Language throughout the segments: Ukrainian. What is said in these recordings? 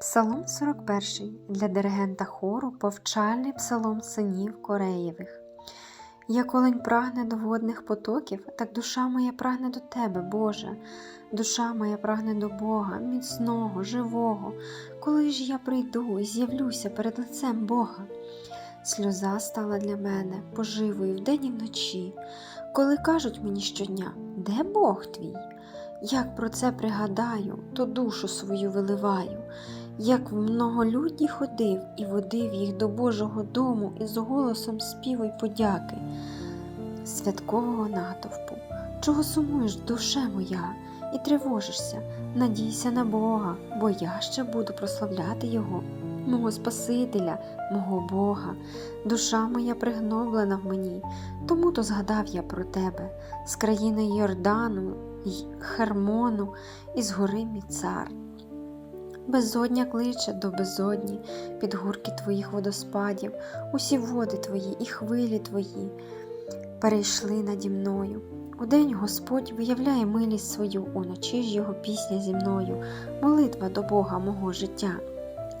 Псалом 41 для диригента хору повчальний псалом синів Кореєвих. Як олень прагне до водних потоків, так душа моя прагне до Тебе, Боже. Душа моя прагне до Бога, міцного, живого, коли ж я прийду і з'явлюся перед лицем Бога. Сльоза стала для мене поживою вдень і вночі, коли кажуть мені щодня, де Бог твій? Як про це пригадаю, то душу свою виливаю, як в многолюдні ходив і водив їх до Божого дому із голосом співу й подяки, святкового натовпу, чого сумуєш, душе моя, і тривожишся, надійся на Бога, бо я ще буду прославляти Його, мого Спасителя, мого Бога, душа моя пригноблена в мені, тому то згадав я про тебе. З країни Йордану й Хермону і з гори мій цар. Безодня кличе до безодні, під гурки твоїх водоспадів, усі води твої і хвилі твої перейшли наді мною. Удень Господь виявляє милість свою, уночі ж його пісня зі мною, молитва до Бога мого життя.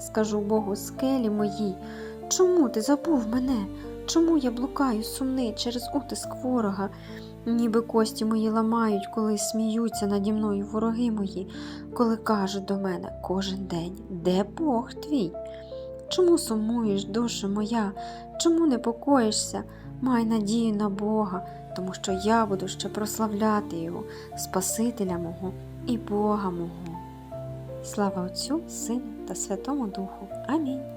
Скажу Богу, скелі мої, чому ти забув мене? Чому я блукаю сумний через утиск ворога? Ніби кості мої ламають, коли сміються наді мною вороги мої, коли кажуть до мене кожен день, де Бог твій? Чому сумуєш, душа моя? Чому непокоїшся? Май надію на Бога, тому що я буду ще прославляти Його, Спасителя мого і Бога мого. Слава Отцю, Сину та Святому Духу. Амінь.